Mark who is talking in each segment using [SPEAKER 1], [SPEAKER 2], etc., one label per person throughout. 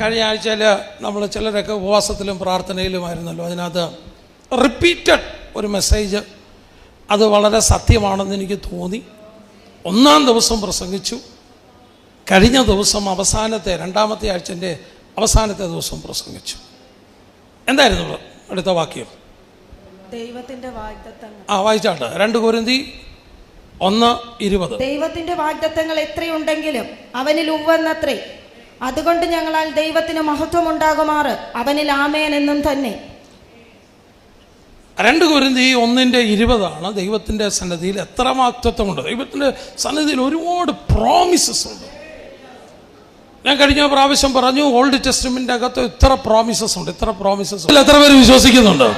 [SPEAKER 1] കഴിഞ്ഞ ആഴ്ചയിൽ നമ്മൾ ചിലരൊക്കെ ഉപവാസത്തിലും പ്രാർത്ഥനയിലുമായിരുന്നല്ലോ. അതിനകത്ത് റിപ്പീറ്റഡ് ഒരു മെസ്സേജ് അത് വളരെ സത്യമാണെന്ന് എനിക്ക് തോന്നി. ഒന്നാം ദിവസം പ്രസംഗിച്ചു. കഴിഞ്ഞ ദിവസം അവസാനത്തെ രണ്ടാമത്തെ ആഴ്ചന്റെ അവസാനത്തെ ദിവസം പ്രസംഗിച്ചു. എന്തായിരുന്നു അടുത്ത വാക്യം?
[SPEAKER 2] ദൈവത്തിന്റെ വാഗ്ദത്തങ്ങൾ.
[SPEAKER 1] ആ വായിച്ചാട്ട്. രണ്ട് കുരുന്തി ഒന്ന് ഇരുപത്.
[SPEAKER 2] ദൈവത്തിന്റെ വാഗ്ദത്തങ്ങൾ എത്രയുണ്ടെങ്കിലും അവനിൽ ഉവ്വെന്നത്രേ. അതുകൊണ്ട് ഞങ്ങളാൽ ദൈവത്തിന് മഹത്വം ഉണ്ടാകുമാറ് അവനിൽ ആമേൻ എന്നും തന്നെ.
[SPEAKER 1] രണ്ട് കുരുന്തി ഒന്നിന്റെ ഇരുപതാണ് ദൈവത്തിന്റെ സന്നദ്ധിയിൽ എത്ര വാക്തത്വമുണ്ട് ദൈവത്തിന്റെ സന്നദ്ധിയിൽ ഒരുപാട് പ്രോമിസസ് ഉണ്ട്. ഞാൻ കഴിഞ്ഞ പ്രാവശ്യം പറഞ്ഞു ഓൾഡ് ടെസ്റ്റ്മെന്റ് അകത്ത് ഇത്ര പ്രോമിസസ് ഉണ്ട് ഇത്ര പ്രോമിസസ് ഉണ്ട്. എത്ര പേര് വിശ്വസിക്കുന്നുണ്ട്?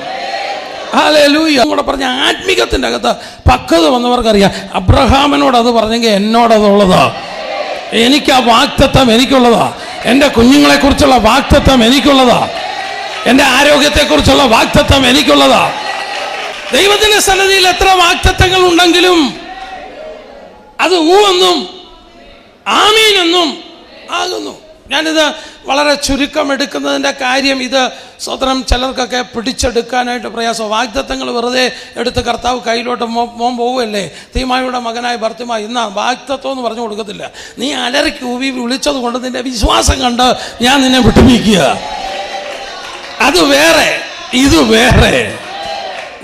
[SPEAKER 1] കൂടെ പറഞ്ഞ ആത്മീകത്തിന്റെ അകത്ത് പക്വത വന്നവർക്കറിയാം. അബ്രഹാമിനോട് അത് പറഞ്ഞെങ്കിൽ എന്നോടതുള്ളതാ എനിക്ക് ആ വാക്തത്വം എനിക്കുള്ളതാ. എന്റെ കുഞ്ഞുങ്ങളെക്കുറിച്ചുള്ള വാക്തത്വം എനിക്കുള്ളതാ. എന്റെ ആരോഗ്യത്തെക്കുറിച്ചുള്ള വാക്തത്വം എനിക്കുള്ളതാ. ദൈവത്തിന്റെ സന്നദ്ധിയിൽ എത്ര വാക്തത്വങ്ങൾ ഉണ്ടെങ്കിലും അത് ഊ എന്നും ആമീൻ ആകുന്നു. ഞാനിത് വളരെ ചുരുക്കം എടുക്കുന്നതിന്റെ കാര്യം ഇത് സ്വതന്ത്രം ചിലർക്കൊക്കെ പിടിച്ചെടുക്കാനായിട്ട് പ്രയാസം. വാഗ്ദത്തങ്ങൾ വെറുതെ എടുത്ത് കർത്താവ് കയ്യിലോട്ട് മോൻ പോവുമല്ലേ തീമായുടെ മകനായ ഭർത്തിമാ ഇന്ന വാഗ്ദത്വം എന്ന് പറഞ്ഞു കൊടുക്കത്തില്ല. നീ അലറി ഊവി വിളിച്ചത് കൊണ്ട് നിന്റെ വിശ്വാസം കണ്ട് ഞാൻ നിന്നെ വിട്ടുപിക്കുക അത് വേറെ ഇത് വേറെ.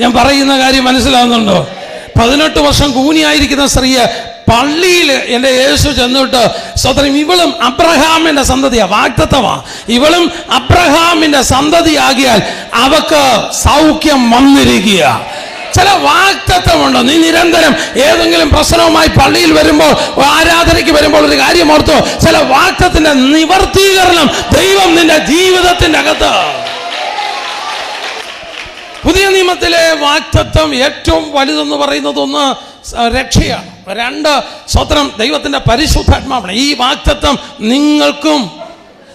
[SPEAKER 1] ഞാൻ പറയുന്ന കാര്യം മനസ്സിലാവുന്നുണ്ടോ? പതിനെട്ട് വർഷം കൂനിയായിരിക്കുന്ന സ്ത്രീയെ പള്ളിയിൽ എന്റെ യേശു ചെന്നിട്ട് സ്വതന്ത്രം ഇവളും അബ്രഹാമിന്റെ സന്തതിയാണ് വാക്തത്വമാ ഇവളും അബ്രഹാമിന്റെ സന്തതിയാകിയാൽ അവക്ക് സൗഖ്യം വന്നിരിക്കുക. ചില വാക്തത്വമുണ്ട് നീ നിരന്തരം ഏതെങ്കിലും പ്രശ്നവുമായി പള്ളിയിൽ വരുമ്പോൾ ആരാധനയ്ക്ക് വരുമ്പോൾ ഒരു കാര്യം ഓർത്തോ. ചില വാക്തത്തിന്റെ നിവർത്തീകരണം ദൈവം നിന്റെ ജീവിതത്തിന്റെ അകത്ത്. പുതിയ നിയമത്തിലെ വാക്തത്വം ഏറ്റവും വലുതെന്ന് പറയുന്നത് ഒന്ന് രക്ഷയാണ്. രണ്ട് സ്വത്രം ദൈവത്തിന്റെ പരിശുദ്ധാത്മാവാണ്. ഈ വാക്തത്വം നിങ്ങൾക്കും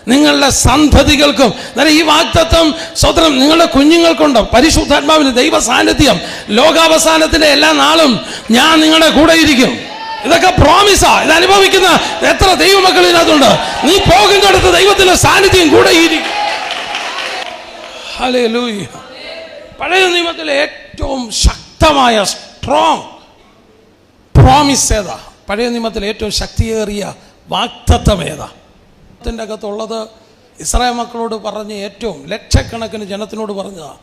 [SPEAKER 1] നിങ്ങളുടെ സന്തതികൾക്കും. അന്നേരം ഈ വാക്തത്വം സ്വത്രം നിങ്ങളുടെ കുഞ്ഞുങ്ങൾക്കുണ്ട് പരിശുദ്ധാത്മാവിന് ദൈവ സാന്നിധ്യം ലോകാവസാനത്തിന്റെ എല്ലാ നാളും ഞാൻ നിങ്ങളുടെ കൂടെ ഇരിക്കും ഇതൊക്കെ പ്രോമിസാ ഇത് അനുഭവിക്കുന്ന എത്ര ദൈവമക്കൾ ഇതിനകത്തുണ്ട്. നീ പോകുന്നിടത്ത് ദൈവത്തിന്റെ സാന്നിധ്യം കൂടെ ഇരിക്കും പഴയ നിയമത്തിലെ ഏറ്റവും ശക്തമായ സ്ട്രോങ് പ്രോമിസ് ഏതാ? പഴയ നിയമത്തിൽ ഏറ്റവും ശക്തിയേറിയ വാക്തത്വം ഏതാ? ത്തിന്റെ അകത്തുള്ളത് ഇസ്രായേൽ മക്കളോട് പറഞ്ഞ് ഏറ്റവും ലക്ഷക്കണക്കിന് ജനത്തിനോട് പറഞ്ഞതാ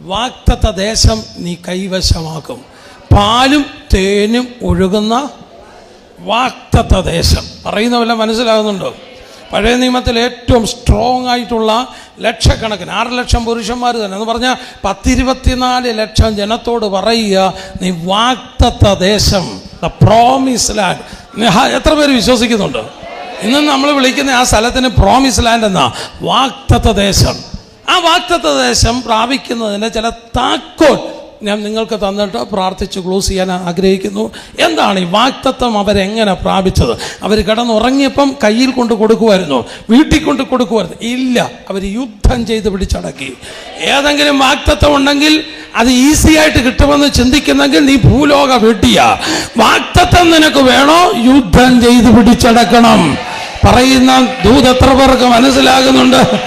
[SPEAKER 1] വാക്തത്വ ദേശം നീ കൈവശമാക്കും. പാലും തേനും ഒഴുകുന്ന വാക്തത്വ ദേശം. പറയുന്ന വല്ല മനസ്സിലാകുന്നുണ്ടോ? പഴയ നിയമത്തിൽ ഏറ്റവും സ്ട്രോങ് ആയിട്ടുള്ള ലക്ഷക്കണക്കിന് ആറ് ലക്ഷം പുരുഷന്മാർ തന്നെ. എന്ന് പറഞ്ഞാൽ പത്തിരുപത്തിനാല് ലക്ഷം ജനത്തോട് പറയുക നീ വാക്തത്വ ദേശം ദ പ്രോമിസ് ലാൻഡ് എത്ര പേര് വിശ്വസിക്കുന്നുണ്ട്? ഇന്ന് നമ്മൾ വിളിക്കുന്ന ആ സ്ഥലത്തിന് പ്രോമിസ് ലാൻഡ് എന്നാ? വാക്തത്വ ദേശം ആ വാക്തത്വ ദേശം പ്രാപിക്കുന്നതിന് ചില താക്കോൽ ഞാൻ നിങ്ങൾക്ക് തന്നിട്ട് പ്രാർത്ഥിച്ച് ക്ലോസ് ചെയ്യാൻ ആഗ്രഹിക്കുന്നു. എന്താണ് ഈ വാക്തത്വം അവരെങ്ങനെ പ്രാപിച്ചത്? അവർ കിടന്നുറങ്ങിയപ്പം കയ്യിൽ കൊണ്ട് കൊടുക്കുമായിരുന്നു വീട്ടിൽ കൊണ്ട് കൊടുക്കുമായിരുന്നു ഇല്ല അവർ യുദ്ധം ചെയ്ത് പിടിച്ചടക്കി. ഏതെങ്കിലും വാക്തത്വം ഉണ്ടെങ്കിൽ അത് ഈസി ആയിട്ട് കിട്ടുമെന്ന് ചിന്തിക്കുന്നെങ്കിൽ നീ ഭൂലോക വെട്ടിയ. വാക്തത്വം നിനക്ക് വേണോ? യുദ്ധം ചെയ്ത് പിടിച്ചടക്കണം. പറയുന്ന ദൂതത്ര പേർക്ക് മനസ്സിലാകുന്നുണ്ട്?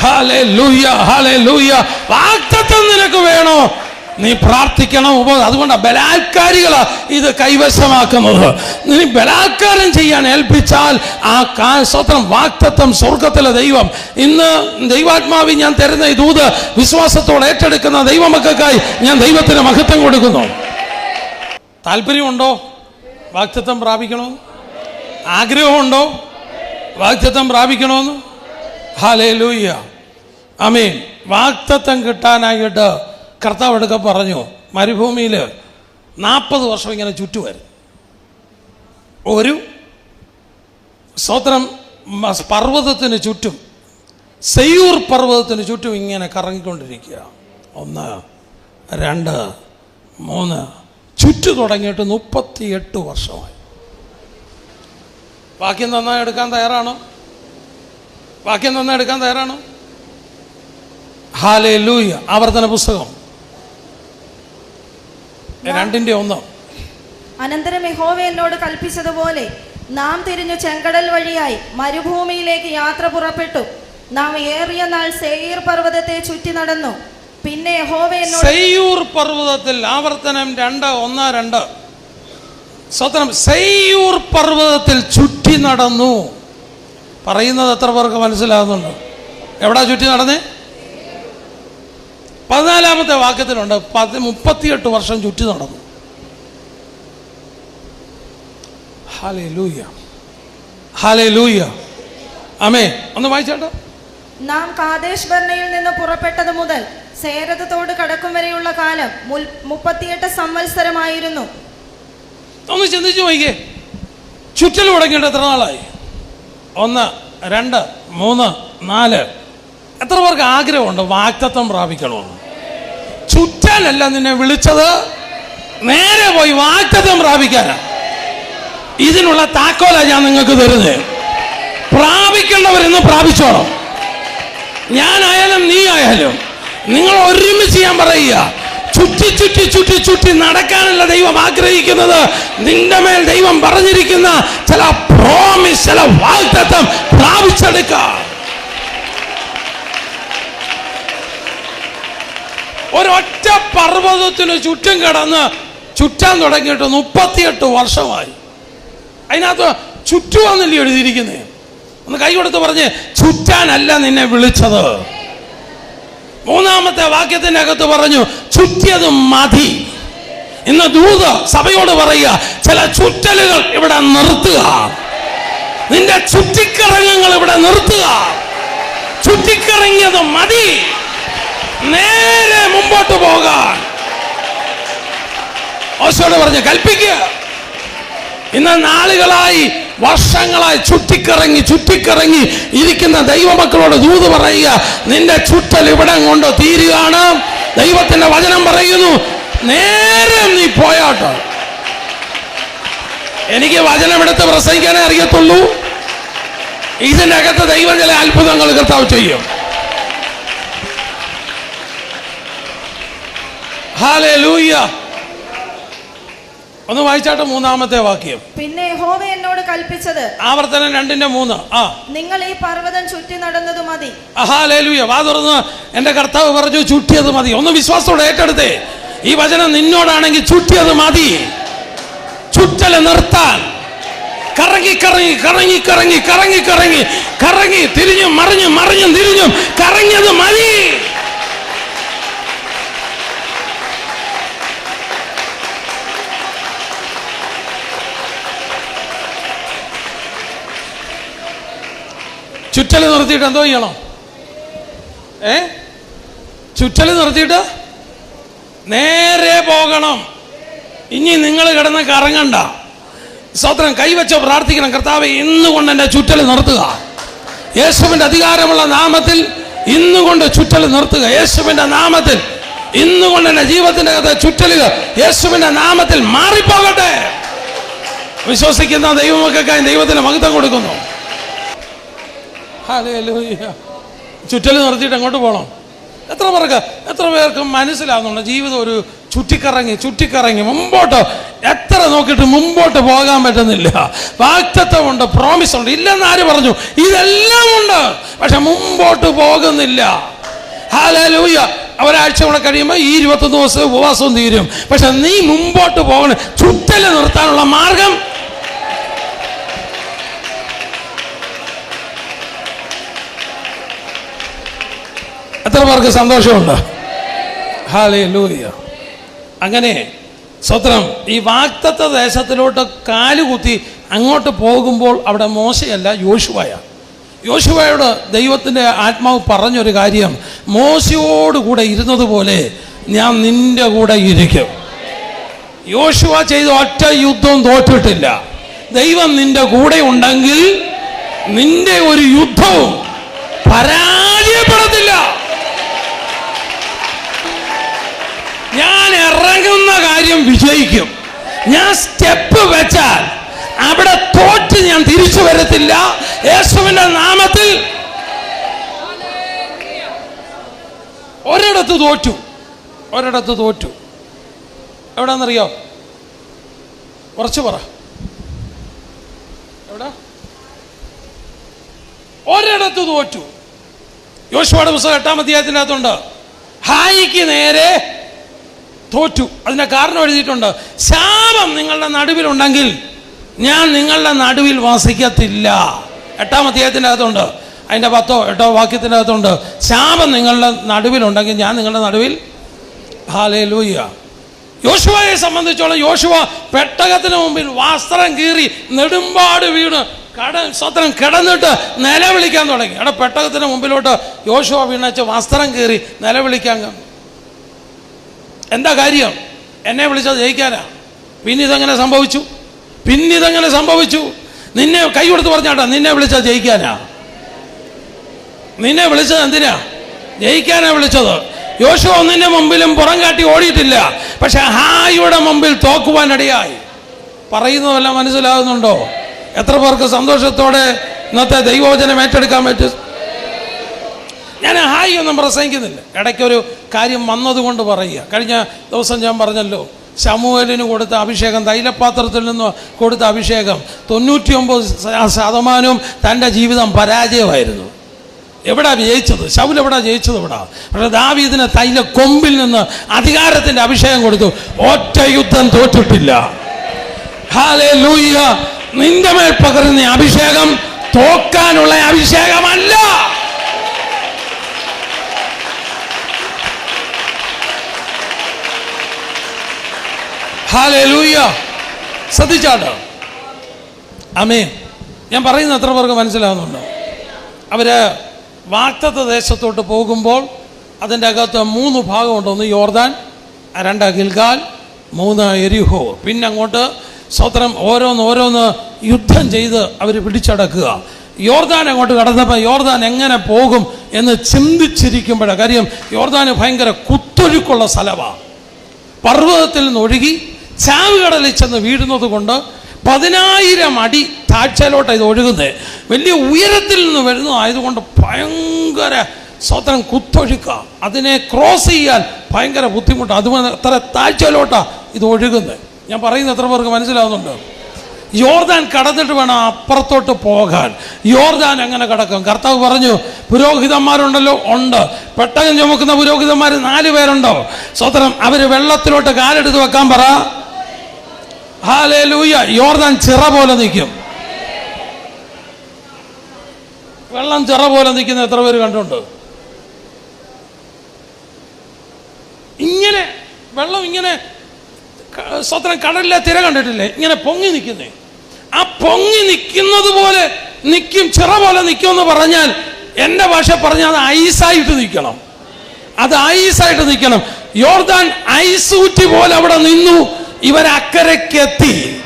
[SPEAKER 1] ഹാലേ ലൂയ ഹാലേ ലൂയ വാക്തത്വം നിനക്ക് വേണോ? നീ പ്രാർത്ഥിക്കണം ഉപ അതുകൊണ്ടാണ് ബലാത്കാരികളാ ഇത് കൈവശമാക്കുന്നത്. നീ ബലാത്കാരം ചെയ്യാൻ ഏൽപ്പിച്ചാൽ ആ സ്വത്രം വാക്തത്വം സ്വർഗത്തിലെ ദൈവം. ഇന്ന് ദൈവാത്മാവി ഞാൻ തരുന്ന ഈ ദൂത് വിശ്വാസത്തോടെ ഏറ്റെടുക്കുന്ന ദൈവമക്കൾക്കായി ഞാൻ ദൈവത്തിന് മഹത്വം കൊടുക്കുന്നു. താല്പര്യമുണ്ടോ? വാക്തത്വം പ്രാപിക്കണോ? ആഗ്രഹമുണ്ടോ? വാക്തത്വം പ്രാപിക്കണമെന്ന് ഹാലേ ലൂയ്യ അമീൻ വാക്തത്വം കിട്ടാനായിട്ട് കർത്താവ് എടുക്ക പറഞ്ഞു മരുഭൂമിയിൽ നാൽപ്പത് വർഷം ഇങ്ങനെ ചുറ്റുമായിരുന്നു. ഒരു സ്വത്രം പർവതത്തിന് ചുറ്റും സെയ്യൂർ പർവതത്തിന് ചുറ്റും ഇങ്ങനെ കറങ്ങിക്കൊണ്ടിരിക്കുക. ഒന്ന് രണ്ട് മൂന്ന് ചുറ്റു തുടങ്ങിയിട്ട് മുപ്പത്തിയെട്ട് വർഷമായി. വാക്യം നന്നായി എടുക്കാൻ തയ്യാറാണോ? വാക്യം നന്നായി എടുക്കാൻ തയ്യാറാണോ? ഹാലേ ലൂയ ആവർത്തന പുസ്തകം. രണ്ടിന്റെ ഒന്ന്.
[SPEAKER 2] അനന്തരം യഹോവ എന്നോട് കൽപ്പിച്ചതുപോലെ നാം തിരിഞ്ഞു ചെങ്കടൽ വഴിയായി മരുഭൂമിയിലേക്ക് യാത്ര പുറപ്പെട്ടു. നാം ഏറിയ നാൾ സെയ്യൂർ പർവതത്തെ ചുറ്റി നടന്നു. പിന്നെ യഹോവ എന്നോട്
[SPEAKER 1] സെയ്യൂർ പർവതത്തിൽ ആവർത്തനം രണ്ട് ഒന്ന് രണ്ട്. സ്വതം സെയ്യൂർ പർവതത്തിൽ ചുറ്റി നടന്നു. പറയുന്നത് എത്ര പേർക്ക് മനസ്സിലാകുന്നുണ്ട്? എവിടാ ചുറ്റി നടന്നേ? പതിനാലാമത്തെ വാക്യത്തിലുണ്ട് പതി മുപ്പത്തിയെട്ട് വർഷം ചുറ്റി നടന്നു. ഹാലേ ലൂയ ഹാലേ ലൂയ അമേ ഒന്ന് വായിച്ചേട്ടോ.
[SPEAKER 2] നാം കാദേശ് ബർണയിൽ നിന്ന് പുറപ്പെട്ടത് മുതൽ സേരതത്തോട് കടക്കും വരെയുള്ള കാലം മുപ്പത്തിയെട്ട് സംവത്സരമായിരുന്നു.
[SPEAKER 1] ഒന്ന് ചിന്തിച്ചു നോക്കിയേ ചുറ്റൽ തുടങ്ങിയിട്ട് എത്ര നാളായി? ഒന്ന് രണ്ട് മൂന്ന് നാല്. എത്ര പേർക്ക് ആഗ്രഹമുണ്ട് വാക്തത്വം പ്രാപിക്കണമെന്ന്? ചുറ്റാനല്ല നിന്നെ വിളിച്ചത്. നേരെ പോയി വാക്തത്വം പ്രാപിക്കാനാ. ഇതിനുള്ള താക്കോല ഞാൻ നിങ്ങൾക്ക് തരുന്നത് പ്രാപിക്കേണ്ടവരെന്ന് പ്രാപിച്ചോണം. ഞാനായാലും നീ ആയാലും നിങ്ങൾ ഒരുമിച്ച് ഞാൻ പറയുക. ചുറ്റി ചുറ്റി ചുറ്റി ചുറ്റി നടക്കാനല്ല ദൈവം ആഗ്രഹിക്കുന്നത്. നിന്റെ മേൽ ദൈവം പറഞ്ഞിരിക്കുന്ന ചില പ്രോമിസ് ചില വാഗ്ദത്തം പ്രാപിച്ചെടുക്കാം. ഒരൊറ്റ പർവതത്തിന് ചുറ്റും കിടന്ന് ചുറ്റാൻ തുടങ്ങിയിട്ട് മുപ്പത്തിയെട്ട് വർഷമായി. അതിനകത്ത് ചുറ്റുവാന്നല്ലേ എഴുതിയിരിക്കുന്നത് ഒന്ന് കൈ കൊടുത്ത് പറഞ്ഞ് ചുറ്റാനല്ല നിന്നെ വിളിച്ചത്. മൂന്നാമത്തെ വാക്യത്തിന്റെ അകത്ത് പറഞ്ഞു ചുറ്റിയത് മതി. ഇന്ന് ദൂത സഭയോട് പറയുക ചില ചുറ്റലുകൾ ഇവിടെ നിർത്തുക. നിന്റെ ചുറ്റിക്കറങ്ങങ്ങൾ ഇവിടെ നിർത്തുക. ചുറ്റിക്കറങ്ങിയത് മതി. നേരെ മുമ്പോട്ട് പോകാൻ. ഓശോട് പറഞ്ഞ് കൽപ്പിക്കുക. ഇന്ന് നാളുകളായി വർഷങ്ങളായി ചുറ്റിക്കറങ്ങി ചുറ്റിക്കറങ്ങി ഇരിക്കുന്ന ദൈവമക്കളോട് ദൂത് പറയുക. നിന്റെ ചുറ്റൽ ഇവിടം കൊണ്ട് തീരുകയാണ്. ദൈവത്തിന്റെ വചനം പറയുന്നു. നേരെ നീ പോയാട്ടോ. എനിക്ക് വചനം എടുത്ത് പ്രസംഗിക്കാനേ അറിയത്തുള്ളൂ. ഇതിനകത്ത് ദൈവം ചില അത്ഭുതങ്ങൾ കർത്താവ് ചെയ്യും. ഒന്ന് വായിച്ചാട്ടെ മൂന്നാമത്തെ വാക്യം.
[SPEAKER 2] പിന്നെ ഹോവ എന്നോട് കൽപ്പിച്ചത്
[SPEAKER 1] ആവർത്തനം രണ്ടിന്റെ മൂന്ന്. ആ.
[SPEAKER 2] നിങ്ങൾ ഈ പർവതം ചുറ്റി നടന്നത് മതി.
[SPEAKER 1] വാ തുറന്ന്. എന്റെ കർത്താവ് പറഞ്ഞു ചുറ്റിയത് മതി. ഒന്ന് വിശ്വാസത്തോടെ ഏറ്റെടുത്തേ. ഈ വചനം നിന്നോടാണെങ്കിൽ ചുറ്റിയത് മതി. ചുറ്റൽ നിർത്താൻ. കറങ്ങി കറങ്ങി കറങ്ങി കറങ്ങി കറങ്ങി കറങ്ങി. കറങ്ങി തിരിഞ്ഞും മറിഞ്ഞും മറിഞ്ഞും തിരിഞ്ഞും. കറങ്ങിയത് മതി. ചുറ്റൽ നിർത്തിയിട്ട് എന്തോ ചെയ്യണം? ഏ? ചുറ്റൽ നിർത്തിയിട്ട് നേരെ പോകണം. ഇനി നിങ്ങൾ കിടന്ന് കറങ്ങണ്ട. സ്വത്രം കൈവച്ച് പ്രാർത്ഥിക്കണം. കർത്താവ് ഇന്നുകൊണ്ട് എന്റെ ചുറ്റൽ നിർത്തുക. യേശുവിന്റെ അധികാരമുള്ള നാമത്തിൽ ഇന്നുകൊണ്ട് ചുറ്റൽ നിർത്തുക. യേശുവിന്റെ നാമത്തിൽ ഇന്നുകൊണ്ട് എന്റെ ജീവിതത്തിന്റെ കഥ ചുറ്റലുകൾ യേശുവിന്റെ നാമത്തിൽ മാറിപ്പോകട്ടെ. വിശ്വസിക്കുന്ന ദൈവമൊക്കെ ദൈവത്തിന് മഹത്വം കൊടുക്കുന്നു. ചുറ്റൽ നിർത്തിയിട്ട് അങ്ങോട്ട് പോകണം എത്ര പേർക്ക് എത്ര പേർക്ക് മനസ്സിലാവുന്നുണ്ട്? ജീവിതം ഒരു ചുറ്റിക്കറങ്ങി ചുറ്റിക്കറങ്ങി മുമ്പോട്ട്. എത്ര നോക്കിയിട്ട് മുമ്പോട്ട് പോകാൻ പറ്റുന്നില്ല. വാക്തത്വമുണ്ട് പ്രോമിസ് ഉണ്ട്. ഇല്ലെന്ന് ആര് പറഞ്ഞു? ഇതെല്ലാം ഉണ്ട്. പക്ഷെ മുമ്പോട്ട് പോകുന്നില്ല. ഹാലൂയ ഒരാഴ്ച കൂടെ കഴിയുമ്പോൾ ഈ ഇരുപത്തൊന്ന് ദിവസം ഉപവാസവും തീരും. പക്ഷെ നീ മുമ്പോട്ട് പോകണം. ചുറ്റൽ നിർത്താനുള്ള മാർഗം എത്ര പേർക്ക് സന്തോഷമുണ്ട്? ഹാലേ ലൂയ അങ്ങനെ സ്വത്രം ഈ വാക്തത്വ ദേശത്തിലോട്ട് കാലുകുത്തി അങ്ങോട്ട് പോകുമ്പോൾ അവിടെ മോശയല്ല യോശുവായ. യോശുവയോട് ദൈവത്തിന്റെ ആത്മാവ് പറഞ്ഞൊരു കാര്യം മോശയോട് ഇരുന്നത് പോലെ ഞാൻ നിന്റെ കൂടെ ഇരിക്കും. യോശുവ ചെയ്ത ഒറ്റ യുദ്ധവും തോറ്റിട്ടില്ല. ദൈവം നിന്റെ കൂടെ ഉണ്ടെങ്കിൽ നിന്റെ ഒരു യുദ്ധവും പരാജയപ്പെടത്തില്ല. ഇറങ്ങുന്ന കാര്യം വിജയിക്കും. ഞാൻ സ്റ്റെപ്പ് വെച്ചാൽ അവിടെ തോറ്റ് ഞാൻ തിരിച്ചു വരത്തില്ല. യേശുവിന്റെ നാമത്തിൽ. ഒരിടത്ത് തോറ്റു. ഒരിടത്ത് തോറ്റു. എവിടാന്നറിയോ? കുറച്ച് പറ. എവിടെ? ഒരിടത്ത് തോറ്റു. യോശുവാട് പുസ്തകം എട്ടാം അധ്യായത്തിന്റെ അകത്തുണ്ട് ഹായിക്ക് നേരെ തോറ്റു. അതിന്റെ കാരണം എഴുതിയിട്ടുണ്ട്. ശാപം നിങ്ങളുടെ നടുവിലുണ്ടെങ്കിൽ ഞാൻ നിങ്ങളുടെ നടുവിൽ വസിക്കത്തില്ല. എട്ടാം അധ്യായത്തിന്റെ അകത്തുണ്ട്. അതിന്റെ പത്തോ എട്ടോ വാക്യത്തിന്റെ അകത്തുണ്ട്. ശാപം നിങ്ങളുടെ നടുവിലുണ്ടെങ്കിൽ ഞാൻ നിങ്ങളുടെ നടുവിൽ ഹാലേ യോശുവയെ സംബന്ധിച്ചോളം യോശുവ പെട്ടകത്തിന് മുമ്പിൽ വസ്ത്രം കീറി നെടുമ്പാട് വീണ് കട സ്വത്രം കിടന്നിട്ട് നിലവിളിക്കാൻ തുടങ്ങി. അവിടെ പെട്ടകത്തിന് മുമ്പിലോട്ട് യോശുവ വീണച്ച് വസ്ത്രം കീറി നിലവിളിക്കാൻ എന്താ കാര്യം? എന്നെ വിളിച്ചത് ജയിക്കാനാ. പിന്നെ ഇതെങ്ങനെ സംഭവിച്ചു? പിന്നെ ഇതെങ്ങനെ സംഭവിച്ചു? നിന്നെ കൈ കൊടുത്ത് പറഞ്ഞാട്ടാ നിന്നെ വിളിച്ചത് ജയിക്കാനാ. നിന്നെ വിളിച്ചത് എന്തിനാ? ജയിക്കാനാ വിളിച്ചത്. യോശു ഒന്നിന്റെ മുമ്പിലും പുറം കാട്ടി ഓടിയിട്ടില്ല. പക്ഷെ ഹായുടെ മുമ്പിൽ തോക്കുവാനിടയായി പറയുന്നതെല്ലാം മനസ്സിലാകുന്നുണ്ടോ? എത്ര പേർക്ക് സന്തോഷത്തോടെ ഇന്നത്തെ ദൈവവചനം ഏറ്റെടുക്കാൻ പറ്റും? ഞാൻ ഹായ് ഒന്നും പ്രസംഗിക്കുന്നില്ല. ഇടയ്ക്കൊരു കാര്യം വന്നതുകൊണ്ട് പറയുക. കഴിഞ്ഞ ദിവസം ഞാൻ പറഞ്ഞല്ലോ ശമുവേലിന് കൊടുത്ത അഭിഷേകം തൈലപാത്രത്തിൽ നിന്ന് കൊടുത്ത അഭിഷേകം തൊണ്ണൂറ്റിയൊമ്പത് ശതമാനവും തന്റെ ജീവിതം പരാജയമായിരുന്നു. എവിടാ ജയിച്ചത്? ശൗൽ എവിടാ ജയിച്ചത് എവിടാ? പക്ഷെ ദാവീദിന് തൈല കൊമ്പിൽ നിന്ന് അധികാരത്തിന്റെ അഭിഷേകം കൊടുത്തു. ഒറ്റ യുദ്ധം തോറ്റിട്ടില്ല. ഹാലേ ലൂയ്യ നിന്റെ മേൽ പകരുന്ന അഭിഷേകം തോക്കാനുള്ള അഭിഷേകമല്ല. ഹാലേ ലൂയ്യ ശ്രദ്ധിച്ചാട്ടോ? അമേ ഞാൻ പറയുന്ന എത്ര പേർക്ക് മനസ്സിലാവുന്നുണ്ടോ? അവർ വാക്തത്വ ദേശത്തോട്ട് പോകുമ്പോൾ അതിന്റെ അകത്ത് മൂന്ന് ഭാഗമുണ്ട് ഒന്ന് യോർദാൻ രണ്ട് ഗിൽഗാൽ മൂന്ന് എരിഹോ. പിന്നെ അങ്ങോട്ട് സ്വത്രം ഓരോന്ന് ഓരോന്ന് യുദ്ധം ചെയ്ത് അവർ പിടിച്ചടക്കുക. യോർദാൻ അങ്ങോട്ട് കടന്നപ്പോൾ യോർദാൻ എങ്ങനെ പോകും എന്ന് ചിന്തിച്ചിരിക്കുമ്പോഴാണ് കാര്യം. യോർദാന് ഭയങ്കര കുത്തൊഴുക്കുള്ള സ്ഥലമാണ് പർവതത്തിൽ നിന്ന് ഒഴുകി ചാവുകടലിൽ ചെന്ന് വീഴുന്നത് കൊണ്ട് പതിനായിരം അടി താഴ്ചയിലോട്ട് ഇത് ഒഴുകുന്നത്. വലിയ ഉയരത്തിൽ നിന്ന് വരുന്നതായതുകൊണ്ട് ഭയങ്കര സ്വതം കുത്തൊഴുക്ക. അതിനെ ക്രോസ് ചെയ്യാൻ ഭയങ്കര ബുദ്ധിമുട്ടാണ് അതുപോലെ അത്ര താഴ്ചയിലോട്ടാണ് ഇത് ഒഴുകുന്നത്. ഞാൻ പറയുന്ന എത്ര പേർക്ക് മനസ്സിലാവുന്നുണ്ട്? യോർദാൻ കടന്നിട്ട് വേണം അപ്പുറത്തോട്ട് പോകാൻ. യോർദാൻ എങ്ങനെ കടക്കും? കർത്താവ് പറഞ്ഞു പുരോഹിതന്മാരുണ്ടല്ലോ ഉണ്ട്. പെട്ടകം ചുമക്കുന്ന പുരോഹിതന്മാർ നാല് പേരുണ്ടോ? സ്വതന്ത്രം അവർ വെള്ളത്തിലോട്ട് കാലെടുത്ത് വെക്കാൻ പറ. യോർദാൻ ചിറ പോലെ നിൽക്കും. വെള്ളം ചിറ പോലെ നിൽക്കുന്ന എത്ര പേര് കണ്ടുണ്ട് ഇങ്ങനെ വെള്ളം ഇങ്ങനെ സ്വത്രം കടലിലെ തിര കണ്ടിട്ടില്ലേ? ഇങ്ങനെ പൊങ്ങി നിൽക്കുന്നേ. ആ പൊങ്ങി നിൽക്കുന്നത് പോലെ നിൽക്കും ചിറ പോലെ നിൽക്കും എന്ന് പറഞ്ഞാൽ എന്റെ ഭാഷ പറഞ്ഞാൽ അത് ഐസായിട്ട് നിൽക്കണം. അത് ഐസായിട്ട് നിൽക്കണം. യോർദാൻ ഐസ് ഊറ്റി പോലെ അവിടെ നിന്നു. ഇവരക്കരയ്ക്കെത്തി.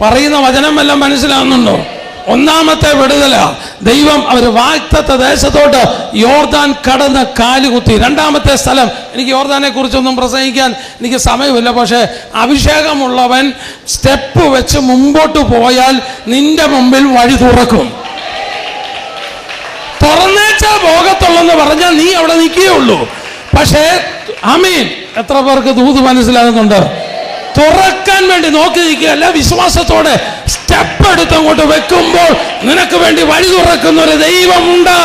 [SPEAKER 1] പറയുന്ന വചനം എല്ലാം മനസ്സിലാവുന്നുണ്ടോ ഒന്നാമത്തെ വിടുതല ദൈവം അവർ വാക്തത്വ ദേശത്തോട്ട് യോർദാൻ കടന്ന് കാലുകുത്തി രണ്ടാമത്തെ സ്ഥലം എനിക്ക് യോർദാനെ കുറിച്ചൊന്നും പ്രസംഗിക്കാൻ എനിക്ക് സമയമില്ല പക്ഷേ അഭിഷേകമുള്ളവൻ സ്റ്റെപ്പ് വെച്ച് മുമ്പോട്ട് പോയാൽ നിന്റെ മുമ്പിൽ വഴി തുറക്കും. തുറന്നേച്ചാ ഭോഗത്തുള്ളെന്ന് പറഞ്ഞാൽ നീ അവിടെ നിൽക്കുകയുള്ളൂ. പക്ഷേ അമീൻ എത്ര പേർക്ക് ദൂത് മനസ്സിലാകുന്നുണ്ട്? തുറക്കാൻ വേണ്ടി നോക്കി നിൽക്കുകയല്ല വിശ്വാസത്തോടെ സ്റ്റെപ്പ് എടുത്ത് അങ്ങോട്ട് വെക്കുമ്പോൾ നിനക്ക് വേണ്ടി വഴി തുറക്കുന്ന ഒരു ദൈവമുണ്ട്.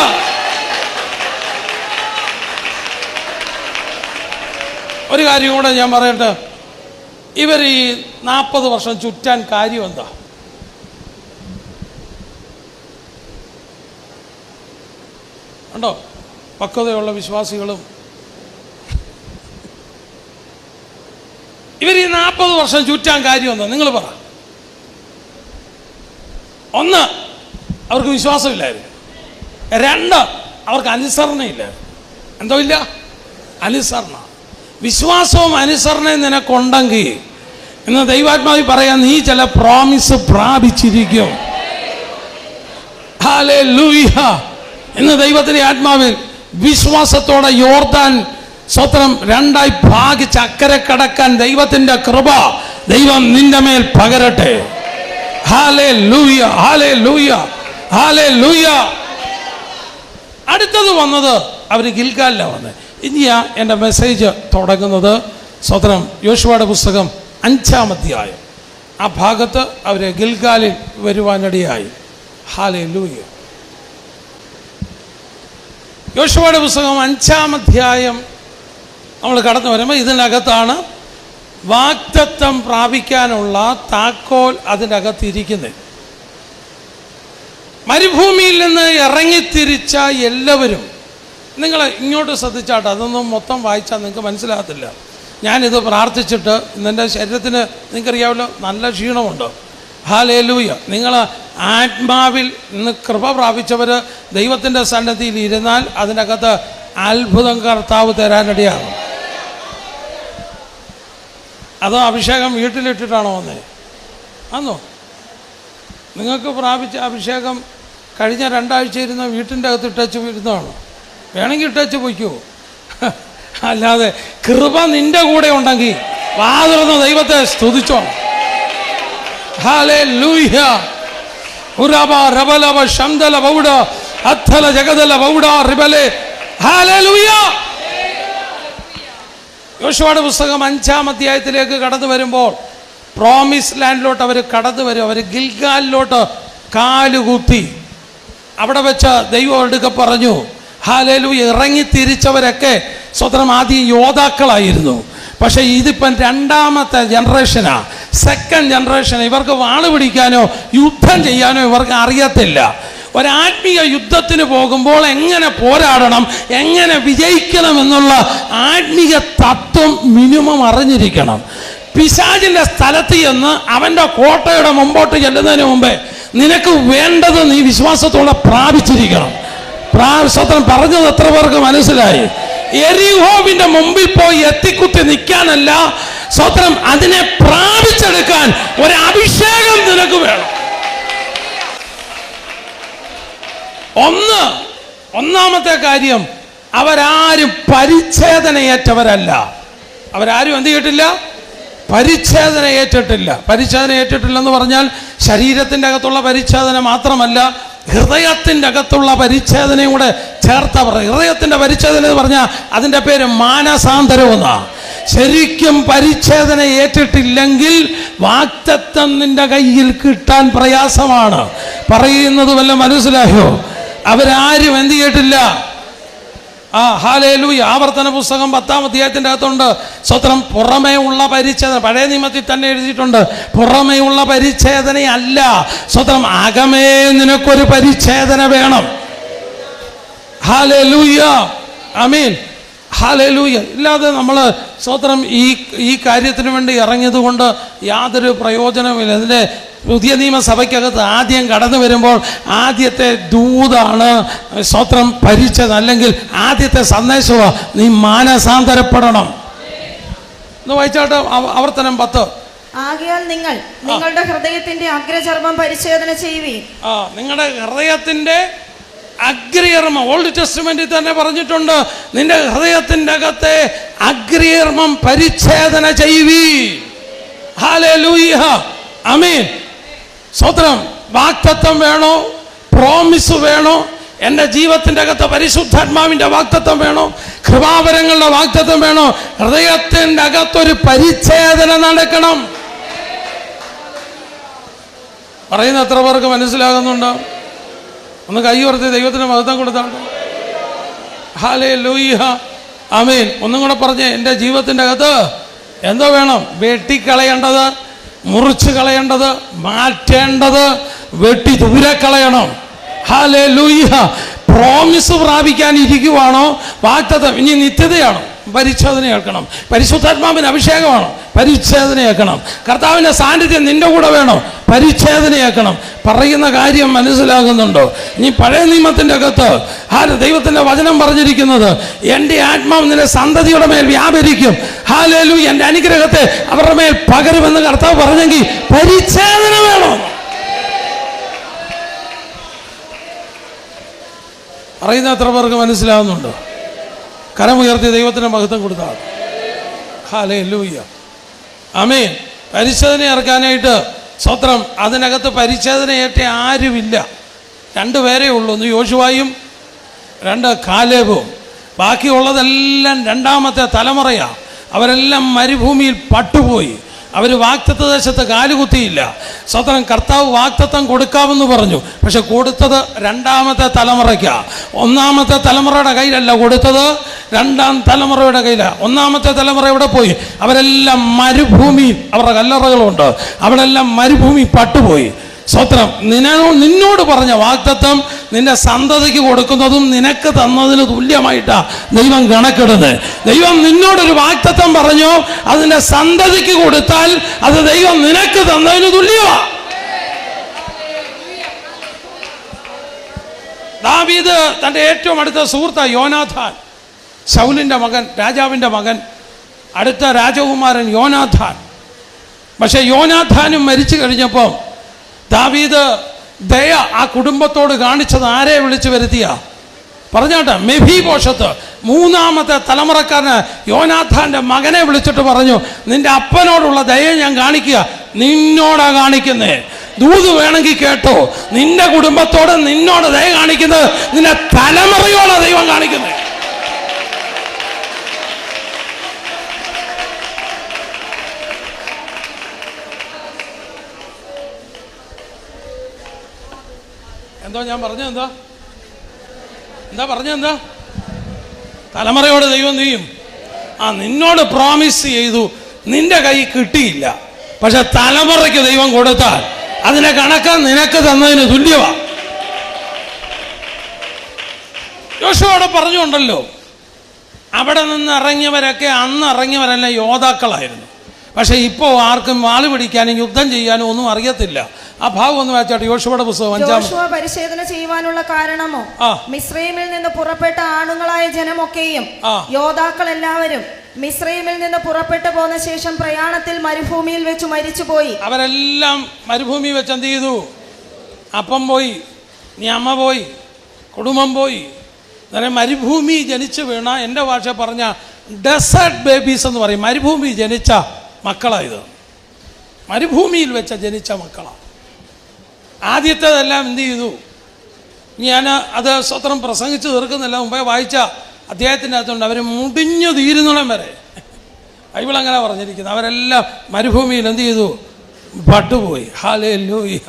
[SPEAKER 1] ഒരു കാര്യം കൂടെ ഞാൻ പറയട്ടെ. ഇവർ ഈ നാൽപ്പത് വർഷം ചുറ്റാൻ കാര്യം എന്താ? ഉണ്ടോ പക്വതയുള്ള വിശ്വാസികളും ഇവർ ഈ നാൽപ്പത് വർഷം ചുറ്റാൻ കാര്യം നിങ്ങൾ പറ. ഒന്ന് അവർക്ക് വിശ്വാസമില്ലായിരുന്നു. രണ്ട് അവർക്ക് അനുസരണയില്ല. എന്തോ ഇല്ല? അനുസരണ. വിശ്വാസവും അനുസരണയും നിനക്കുണ്ടെങ്കിൽ ഇന്ന് ദൈവാത്മാവി പറയാൻ നീ ചില പ്രോമിസ് പ്രാപിച്ചിരിക്കും. ഇന്ന് ദൈവത്തിന്റെ ആത്മാവിൽ വിശ്വാസത്തോടെ യോർദാൻ സ്വത്രം രണ്ടായി ഭാഗിച്ച് അക്കരെ കടക്കാൻ ദൈവത്തിന്റെ കൃപ ദൈവം നിന്റെ മേൽ പകരട്ടെ. ഹാലേ ലൂയ ഹാലേ ലൂയ ഹാലേ ലൂയ അടുത്തത് വന്നത് അവർ ഗിൽഗാലിലാണ് വന്നത് ഇനിയാ എന്റെ മെസ്സേജ് തുടങ്ങുന്നത് സ്വത്രം യോശുവയുടെ പുസ്തകം അഞ്ചാം അധ്യായം. ആ ഭാഗത്ത് അവർ ഗിൽഗാലിൽ വരുവാനിടയായി. ഹാലേ ലൂയ യോശുവയുടെ പുസ്തകം അഞ്ചാം അധ്യായം നമ്മൾ കടന്നു വരുമ്പോൾ ഇതിനകത്താണ് വാക്തത്വം പ്രാപിക്കാനുള്ള താക്കോൽ അതിന്റെ അകത്തിരിക്കുന്നത് മരുഭൂമിയിൽ നിന്ന് ഇറങ്ങിത്തിരിച്ച എല്ലാവരും നിങ്ങൾ ഇങ്ങോട്ട് ശ്രദ്ധിച്ചാട്ടെ അതൊന്നും മൊത്തം വായിച്ചാൽ നിങ്ങൾക്ക് മനസ്സിലാകത്തില്ല. ഞാനിത് പ്രാർത്ഥിച്ചിട്ട് നിന്റെ ശരീരത്തിന് നിങ്ങൾക്കറിയാമല്ലോ നല്ല ക്ഷീണമുണ്ട്. ഹാലേലൂയ നിങ്ങൾ ആത്മാവിൽ നിന്ന് കൃപ പ്രാപിച്ചവർ ദൈവത്തിന്റെ സന്നദ്ധിയിൽ ഇരുന്നാൽ അതിനകത്ത് അത്ഭുതം കർത്താവ് തരാനിടയാകും. അതോ അഭിഷേകം വീട്ടിലിട്ടിട്ടാണോ വന്നത് ആന്നോ നിങ്ങൾക്ക് പ്രാപിച്ച അഭിഷേകം കഴിഞ്ഞ രണ്ടാഴ്ച ഇരുന്ന വീട്ടിന്റെ അകത്ത് ടച്ച് ഇരുന്നതാണോ? വേണമെങ്കിൽ ടച്ച് പൊയ്ക്കോ. അല്ലാതെ കൃപ നിന്റെ കൂടെ ഉണ്ടെങ്കിൽ വാതിർന്ന ദൈവത്തെ സ്തുതിച്ചോ. ഹാലേ ലൂഹ്യ ഉരബ റബലവ ശംദല ബൗഡ അത്തല ജഗദല ബൗഡ റിബലെ. ഹാലേ ലൂഹ്യ യോശുവയുടെ പുസ്തകം അഞ്ചാം അധ്യായത്തിലേക്ക് കടന്നു വരുമ്പോൾ പ്രോമിസ് ലാൻഡിലോട്ട് അവർ കടന്നു വരും. അവർ ഗിൽഗാലിലോട്ട് കാലുകുത്തി അവിടെ വെച്ച് ദൈവം അവരുടെ പറഞ്ഞു ഹാലേലു ഇറങ്ങി തിരിച്ചവരൊക്കെ സ്വതന്ത്രം ആദ്യം യോദ്ധാക്കളായിരുന്നു. പക്ഷേ ഇതിപ്പം രണ്ടാമത്തെ ജനറേഷനാണ് സെക്കൻഡ് ജനറേഷൻ ഇവർക്ക് വാൾ പിടിക്കാനോ യുദ്ധം ചെയ്യാനോ ഇവർക്ക് അറിയത്തില്ല. ഒരാത്മീയ യുദ്ധത്തിന് പോകുമ്പോൾ എങ്ങനെ പോരാടണം എങ്ങനെ വിജയിക്കണം എന്നുള്ള ആത്മീയ തത്വം മിനിമം അറിഞ്ഞിരിക്കണം. പിശാചിന്റെ സ്ഥലത്ത് ചെന്ന് അവന്റെ കോട്ടയുടെ മുമ്പോട്ട് ചെല്ലുന്നതിന് മുമ്പേ നിനക്ക് വേണ്ടത് നീ വിശ്വാസത്തോടെ പ്രാപിച്ചിരിക്കണം. പ്രാവശ്യം പറഞ്ഞത് എത്ര പേർക്ക് മനസ്സിലായി? എരിഹോവിന്റെ മുമ്പിൽ പോയി എത്തിക്കുത്തി നിൽക്കാനല്ല സ്വത്രം അതിനെ പ്രാപിച്ചെടുക്കാൻ ഒരു ഒന്ന്. ഒന്നാമത്തെ കാര്യം അവരാരും പരിച്ഛേദനയേറ്റവരല്ല. അവരാരും എന്ത് ചെയ്തിട്ടില്ല? പരിച്ഛേദന ഏറ്റിട്ടില്ല പരിച്ഛേദന ഏറ്റിട്ടില്ലെന്ന് പറഞ്ഞാൽ ശരീരത്തിന്റെ അകത്തുള്ള പരിച്ഛേദന മാത്രമല്ല ഹൃദയത്തിന്റെ അകത്തുള്ള പരിച്ഛേദനയും കൂടെ ചേർത്ത പറയും ഹൃദയത്തിന്റെ പരിച്ഛേദന എന്ന് പറഞ്ഞാൽ അതിന്റെ പേര് മാനസാന്തരം എന്നാണ് ശരിക്കും പരിച്ഛേദന ഏറ്റിട്ടില്ലെങ്കിൽ വാക്തത്വം നിന്റെ കയ്യിൽ കിട്ടാൻ പ്രയാസമാണ്. പറയുന്നത് വല്ല മനസ്സിലായോ? അവരാരും എന്ത് ചെയ്തിട്ടില്ല? ആ ഹാലേലു ആവർത്തന പുസ്തകം പത്താം അധ്യായത്തിന്റെ അകത്തുണ്ട്. സ്വത്രം പുറമേ ഉള്ള പരിച്ഛേദന. പഴയ നിയമത്തിൽ തന്നെ എഴുതിയിട്ടുണ്ട്. പുറമേ ഉള്ള പരിച്ഛേദനയല്ല. സ്വത്രം അകമേ നിനക്കൊരു പരിച്ഛേദന വേണം. ഹാലേലൂയ അമീൻ ഹാലേലൂയ ഇല്ലാതെ നമ്മൾ സ്വത്രം ഈ ഈ കാര്യത്തിന് വേണ്ടി ഇറങ്ങിയത് കൊണ്ട് യാതൊരു പ്രയോജനവുമില്ല. ഇതിന്റെ പുതിയ നിയമസഭയ്ക്കകത്ത് ആദ്യം കടന്നു വരുമ്പോൾ ആദ്യത്തെ ദൂതാണ് സ്വത്രം ഭരിച്ചത്. അല്ലെങ്കിൽ ആദ്യത്തെ സന്ദേശമാണ് നീ മാനസാന്തരപ്പെടണം. ഒന്ന് വായിച്ചാട്ടെ ആവർത്തനം പത്ത്.
[SPEAKER 2] ആകയാൽ നിങ്ങൾ നിങ്ങളുടെ ഹൃദയത്തിന്റെ അഗ്രചർമ്മം പരിശോധന ചെയ്യുവീൻ.
[SPEAKER 1] ആ നിങ്ങളുടെ ഹൃദയത്തിന്റെ അഗ്രിയർമ്മം ഓൾഡ് ടെസ്റ്റ്മെന്റിൽ തന്നെ പറഞ്ഞിട്ടുണ്ട് നിന്റെ ഹൃദയത്തിന്റെ അകത്തെ അഗ്രിയർമ്മം പരിച്ഛേദന ചെയ്യുവീ ഹാലേ ലൂയ അമീൻ സ്വത്രം വാക്തത്വം വേണോ? പ്രോമിസ് വേണോ? എന്റെ ജീവിതത്തിന്റെ അകത്ത് പരിശുദ്ധാത്മാവിന്റെ വാക്തത്വം വേണോ? കൃപാവരങ്ങളുടെ വാക്തത്വം വേണോ? ഹൃദയത്തിന്റെ അകത്തൊരു പരിച്ഛേദന നടക്കണം. പറയുന്ന എത്ര പേർക്ക് മനസ്സിലാകുന്നുണ്ടോ? ഒന്ന് കൈ ഉയർത്തി ദൈവത്തിന് മഹത്വം കൊടുത്താണ്ട് ഹാലേ അമീൻ ഒന്നും കൂടെ പറഞ്ഞേ എന്റെ ജീവിതത്തിന്റെ അകത്ത് എന്തോ വേണം? വെട്ടിക്കളയേണ്ടത് മുറിച്ച് കളയേണ്ടത് മാറ്റേണ്ടത് വെട്ടി ദൂരെ കളയണം. ഹാലേ ലൂയിഹ പ്രോമിസ് പ്രാപിക്കാൻ ഇരിക്കുവാണോ വാക്തത്വം ഇനി നിത്യതയാണോ? പരിച്ഛേദന കേൾക്കണം പരിശുദ്ധാത്മാവിന് അഭിഷേകമാണ്. പരിച്ഛേദന കേൾക്കണം കർത്താവിന്റെ സാന്നിധ്യം നിന്റെ കൂടെ വേണോ. പരിച്ഛേദന കേൾക്കണം പറയുന്ന കാര്യം മനസ്സിലാകുന്നുണ്ടോ? ഇനി പഴയ നിയമത്തിന്റെ അകത്ത് ഹാല ദൈവത്തിന്റെ വചനം പറഞ്ഞിരിക്കുന്നത്? എന്റെ ആത്മാവ് നിന്റെ സന്തതിയുടെ മേൽ വ്യാപരിക്കും. ഹാലേലു എന്റെ അനുഗ്രഹത്തെ അവരുടെ മേൽ പകരുമെന്ന് കർത്താവ് പറഞ്ഞെങ്കിൽ പരിച്ഛേദന വേണം. പറയുന്ന അത്ര പേർക്ക് മനസ്സിലാവുന്നുണ്ടോ കരമുയർത്തി ദൈവത്തിന് മഹത്വം കൊടുത്താൽ ഹാലേ ലൂയ്യ അമേൻ പരിശോധന ഇറക്കാനായിട്ട് സ്വത്രം അതിനകത്ത് പരിച്ഛേദനയേറ്റ ആരുമില്ല. രണ്ട് പേരേ ഉള്ളൂ. ഒന്ന് യോശുവായും രണ്ട് കാലേബും. ബാക്കിയുള്ളതെല്ലാം രണ്ടാമത്തെ തലമുറയാണ് അവരെല്ലാം മരുഭൂമിയിൽ പട്ടുപോയി. അവർ വാക്തത്വ ദേശത്ത് കാലുകുത്തിയില്ല. സ്വതന്ത്രം കർത്താവ് വാക്തത്വം കൊടുക്കാമെന്ന് പറഞ്ഞു. പക്ഷെ കൊടുത്തത് രണ്ടാമത്തെ തലമുറയ്ക്കാ. ഒന്നാമത്തെ തലമുറയുടെ കയ്യിലല്ല കൊടുത്തത് രണ്ടാം തലമുറയുടെ കയ്യിലാണ് ഒന്നാമത്തെ തലമുറ എവിടെ പോയി? അവരെല്ലാം മരുഭൂമി അവരുടെ കല്ലറകളുണ്ട്. അവിടെല്ലാം മരുഭൂമി പട്ടുപോയി. സ്വത്രം. നിന നിന്നോട് പറഞ്ഞ വാക്തത്വം നിന്റെ സന്തതിക്ക് കൊടുക്കുന്നതും നിനക്ക് തന്നതിന് തുല്യമായിട്ടാ ദൈവം കണക്കിടുന്നത്. ദൈവം നിന്നോടൊരു വാക്തത്വം പറഞ്ഞു അതിന്റെ സന്തതിക്ക് കൊടുത്താൽ അത് ദൈവം നിനക്ക് തന്നതിന് തുല്യമാ. ദാവീദ് തന്റെ ഏറ്റവും അടുത്ത സുഹൃത്ത യോനാഥാൻ. ശൗലിന്റെ മകൻ രാജാവിന്റെ മകൻ അടുത്ത രാജകുമാരൻ യോനാഥാൻ. പക്ഷേ യോനാഥാനും മരിച്ചു കഴിഞ്ഞപ്പോൾ ദാവീദ് ദയ ആ കുടുംബത്തോട് കാണിച്ചത് ആരെ വിളിച്ചു വരുത്തിയ? പറഞ്ഞോട്ടെ മെഫി പോഷത്ത് മൂന്നാമത്തെ തലമുറക്കാരന് യോനാഥാന്റെ മകനെ വിളിച്ചിട്ട് പറഞ്ഞു നിന്റെ അപ്പനോടുള്ള ദയ ഞാൻ കാണിക്കുക നിന്നോടാ കാണിക്കുന്നേ. ദൂത് വേണമെങ്കിൽ കേട്ടോ നിന്റെ കുടുംബത്തോട് നിന്നോട് ദയ കാണിക്കുന്നത് നിന്റെ തലമുറയോടാ ദൈവം കാണിക്കുന്നത് എന്തോ ഞാൻ പറഞ്ഞെന്താ എന്താ? പറഞ്ഞെന്താ തലമുറയോട് ദൈവം നീയും. ആ നിന്നോട് പ്രോമിസ് ചെയ്തു. നിന്റെ കൈ കിട്ടിയില്ല. പക്ഷെ തലമുറയ്ക്ക് ദൈവം കൊടുത്താൽ അതിനെ കണക്ക് നിനക്ക് തന്നതിന് തുല്യമാ യോശുവോടെ പറഞ്ഞുണ്ടല്ലോ അവിടെ നിന്ന് ഇറങ്ങിയവരൊക്കെ അന്ന് ഇറങ്ങിയവരെല്ലാം യോദ്ധാക്കളായിരുന്നു. പക്ഷേ ഇപ്പോൾ ആർക്കും വാൾ പിടിക്കാനും യുദ്ധം ചെയ്യാനും ഒന്നും അറിയത്തില്ല. ആ ഭാഗം ഒന്ന് വായിച്ചാട്ടെ. യോശുവയുടെ പുസ്തകം അഞ്ചാം
[SPEAKER 2] യോശുവ പരിശോധന ചെയ്യുവാനുള്ള കാരണമോ? മിശ്രീമിൽ നിന്ന് പുറപ്പെട്ട ആണുങ്ങളായ ജനമൊക്കെയും. യോദ്ധാക്കൾ എല്ലാവരും മിശ്രീമിൽ നിന്ന് പുറപ്പെട്ടു പോന്ന ശേഷം പ്രയാണത്തിൽ മരുഭൂമിയിൽ വെച്ച് മരിച്ചുപോയി.
[SPEAKER 1] അവരെല്ലാം മരുഭൂമി വെച്ച് എന്ത് ചെയ്തു? അപ്പം പോയി നീ അമ്മ പോയി കുടുംബം പോയി. അന്നേരം മരുഭൂമി ജനിച്ചു വീണ എന്റെ ഭാഷ പറഞ്ഞ ഡെസേർട്ട് ബേബീസ് എന്ന് പറയും. മരുഭൂമി ജനിച്ച മക്കളായത് മരുഭൂമിയിൽ വെച്ച ജനിച്ച മക്കളാണ് ആദ്യത്തേതെല്ലാം എന്ത് ചെയ്തു? ഞാൻ അത് സ്വത്രം പ്രസംഗിച്ച് തീർക്കുന്നില്ല മുമ്പേ വായിച്ച അദ്ദേഹത്തിന്റെ അകത്തുണ്ട് അവർ മുടിഞ്ഞു തീരുന്നോളം വരെ. ബൈബിൾ അങ്ങനെ പറഞ്ഞിരിക്കുന്നത് അവരെല്ലാം മരുഭൂമിയിൽ എന്ത് ചെയ്തു? പട്ടുപോയി. ഹാലേ ലൂയ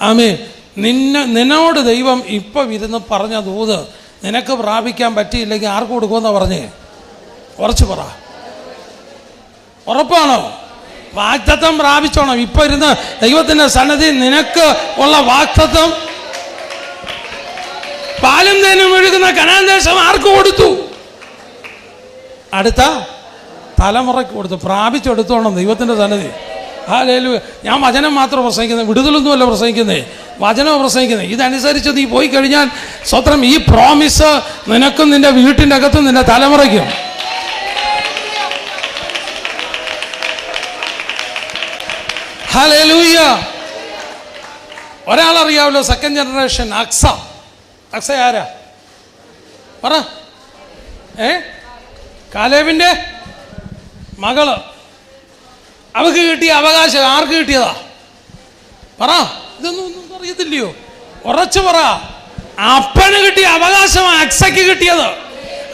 [SPEAKER 1] ആമേ നിന്നെ നിന്നോട് ദൈവം ഇപ്പം ഇരുന്ന് പറഞ്ഞ ദൂത് നിനക്ക് പ്രാപിക്കാൻ പറ്റിയില്ലെങ്കിൽ ആർക്ക് കൊടുക്കുമെന്നാ പറഞ്ഞേ? കുറച്ച് പറ. ഉറപ്പാണോ? വാക്തത്വം പ്രാപിച്ചോണം. ഇപ്പൊ ഇരുന്ന് ദൈവത്തിന്റെ സന്നദ്ധി നിനക്ക് ഉള്ള വാക്തത്വം പാലും തേനും ഒഴുകുന്ന കനാൻ ദേശം ആർക്ക് കൊടുത്തു? അടുത്ത തലമുറയ്ക്ക് കൊടുത്തു. പ്രാപിച്ചെടുത്തോണം ദൈവത്തിന്റെ സന്നദ്ധി ഹാലേലു ഞാൻ വചനം മാത്രം പ്രസംഗിക്കുന്നത് വിടുതലൊന്നുമല്ല പ്രസംഗിക്കുന്നേ. വചനം പ്രസംഗിക്കുന്നത് ഇതനുസരിച്ച് നീ പോയി കഴിഞ്ഞാൽ സ്വത്രം ഈ പ്രോമിസ് നിനക്കും നിന്റെ വീട്ടിന്റെ അകത്തും നിന്റെ തലമുറയ്ക്കും. ഹല്ലേലൂയ. ഒരാളറിയാവല്ലോ സെക്കൻഡ് ജനറേഷൻ അക്സ. അക്സ ആരാ? പറ. ഏ? കാലേബിന്റെ മകൾ. അവക്ക് കിട്ടിയ അവകാശം ആർക്ക് കിട്ടിയതാ? പറ. ഇതൊന്നും ഒന്നും അറിയത്തില്ലയോ? ഉറച്ചു പറ. അപ്പന് കിട്ടിയ അവകാശം അക്സയ്ക്ക് കിട്ടിയത്.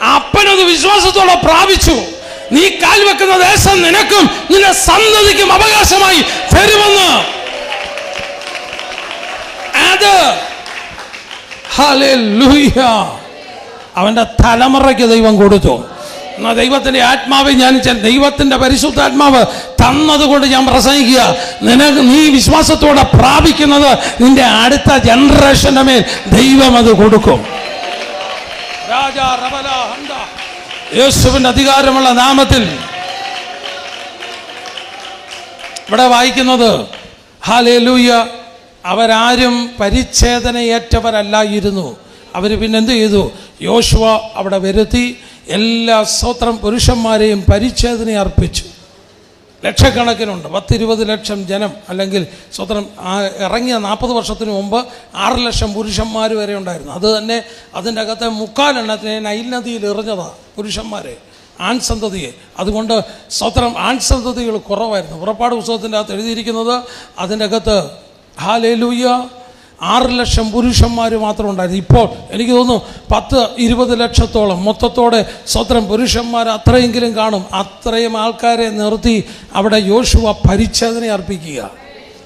[SPEAKER 1] അപ്പനത് വിശ്വാസത്തോടെ പ്രാപിച്ചു. നീ കാൽ വെക്കുന്ന ദേശം നിനക്കും നിന്റെ സന്തതിക്കും അവകാശമായി തരുമെന്ന്. അവന്റെ തലമുറയ്ക്ക് ദൈവം കൊടുത്തു. എന്നാ ദൈവത്തിന്റെ ആത്മാവ് ഞാൻ ദൈവത്തിന്റെ പരിശുദ്ധാത്മാവ് തന്നതുകൊണ്ട് ഞാൻ പ്രസംഗിക്കുക. നിനക്ക് നീ വിശ്വാസത്തോടെ പ്രാപിക്കുന്നത് നിന്റെ അടുത്ത ജനറേഷന്റെ മേൽ ദൈവം അത് കൊടുക്കും. രാജാ ഹന്ത യേശുവിന്റെ അധികാരമുള്ള നാമത്തിൽ ഇവിടെ വായിക്കുന്നത് ഹാലേലൂയ അവരാരും പരിച്ഛേദനയേറ്റവരല്ലായിരുന്നു. അവർ പിന്നെ എന്ത് ചെയ്തു? യോശുവ അവിടെ വരുത്തി എല്ലാ സ്വത്രം പുരുഷന്മാരെയും പരിച്ഛേദന അർപ്പിച്ചു ലക്ഷക്കണക്കിനുണ്ട്. പത്തിരുപത് ലക്ഷം ജനം അല്ലെങ്കിൽ സ്വതന്ത്രം ഇറങ്ങിയ നാൽപ്പത് വർഷത്തിന് മുമ്പ് ആറ് ലക്ഷം പുരുഷന്മാർ വരെ ഉണ്ടായിരുന്നു. അത് തന്നെ അതിന്റെ അകത്തെ മുക്കാലെണ്ണത്തിനെ നൈൽ നദിയിൽ എറിഞ്ഞതാണ് പുരുഷന്മാരെ. ആൺസന്തതിയെ അതുകൊണ്ട് സ്വത്രം ആൺസന്തതികൾ കുറവായിരുന്നു. പുറപ്പാട് പുസ്തകത്തിന്റെ അകത്ത് എഴുതിയിരിക്കുന്നത് അതിന്റെ അകത്ത് ഹാലേലൂയ ആറ് ലക്ഷം പുരുഷന്മാർ മാത്രം ഉണ്ടായിരുന്നു. ഇപ്പോൾ എനിക്ക് തോന്നുന്നു പത്ത് ഇരുപത് ലക്ഷത്തോളം മൊത്തത്തോടെ സ്വത്രം പുരുഷന്മാർ അത്രയെങ്കിലും കാണും. അത്രയും ആൾക്കാരെ നിർത്തി അവിടെ യോശുവ പരിച്ഛേദന അർപ്പിക്കുക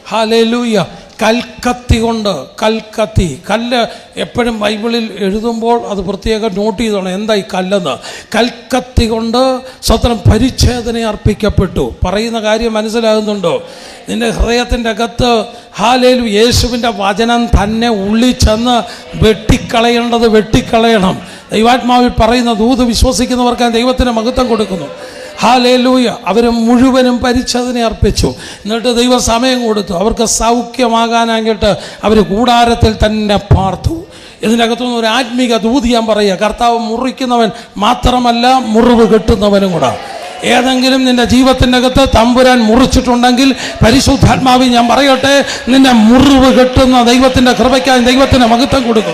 [SPEAKER 1] ഹാലേലൂയ കൽക്കത്തി കൊണ്ട് കൽക്കത്തി. കല്ല് എപ്പോഴും ബൈബിളിൽ എഴുതുമ്പോൾ അത് പ്രത്യേകം നോട്ട് ചെയ്തോണം. എന്താ ഈ കല്ലെന്ന്? കൽക്കത്തി കൊണ്ട് സ്വത്രം പരിച്ഛേദന അർപ്പിക്കപ്പെട്ടു. പറയുന്ന കാര്യം മനസ്സിലാകുന്നുണ്ടോ? നിന്റെ ഹൃദയത്തിന്റെ അകത്ത് ഹാലേലു യേശുവിന്റെ വചനം തന്നെ ഉള്ളിൽ ചെന്ന് വെട്ടിക്കളയേണ്ടത് വെട്ടിക്കളയണം. ദൈവാത്മാവിൽ പറയുന്ന ദൂത് വിശ്വസിക്കുന്നവർക്ക് ദൈവത്തിന് മഹത്വം കൊടുക്കുന്നു. ഹാലേലൂയ. അവർ മുഴുവനും പരിച്ഛേദന അർപ്പിച്ചു. എന്നിട്ട് ദൈവം സമയം കൊടുത്തു. അവർക്ക് സൗഖ്യമാകാനായിട്ട് അവർ കൂടാരത്തിൽ തന്നെ പാർത്തു. ഇതിനകത്തുനിന്ന് ഒരു ആത്മീക ദൂതി ഞാൻ പറയുക. കർത്താവ് മുറിക്കുന്നവൻ മാത്രമല്ല മുറിവ് കെട്ടുന്നവനും കൂടെ. ഏതെങ്കിലും നിന്റെ ജീവിതത്തിന്റെ അകത്ത് തമ്പുരാൻ മുറിച്ചിട്ടുണ്ടെങ്കിൽ പരിശുദ്ധാത്മാവി ഞാൻ പറയട്ടെ നിന്നെ മുറിവ് കെട്ടുന്ന ദൈവത്തിന്റെ കൃപയ്ക്കായി ദൈവത്തിന് മഹത്വം കൊടുക്കും.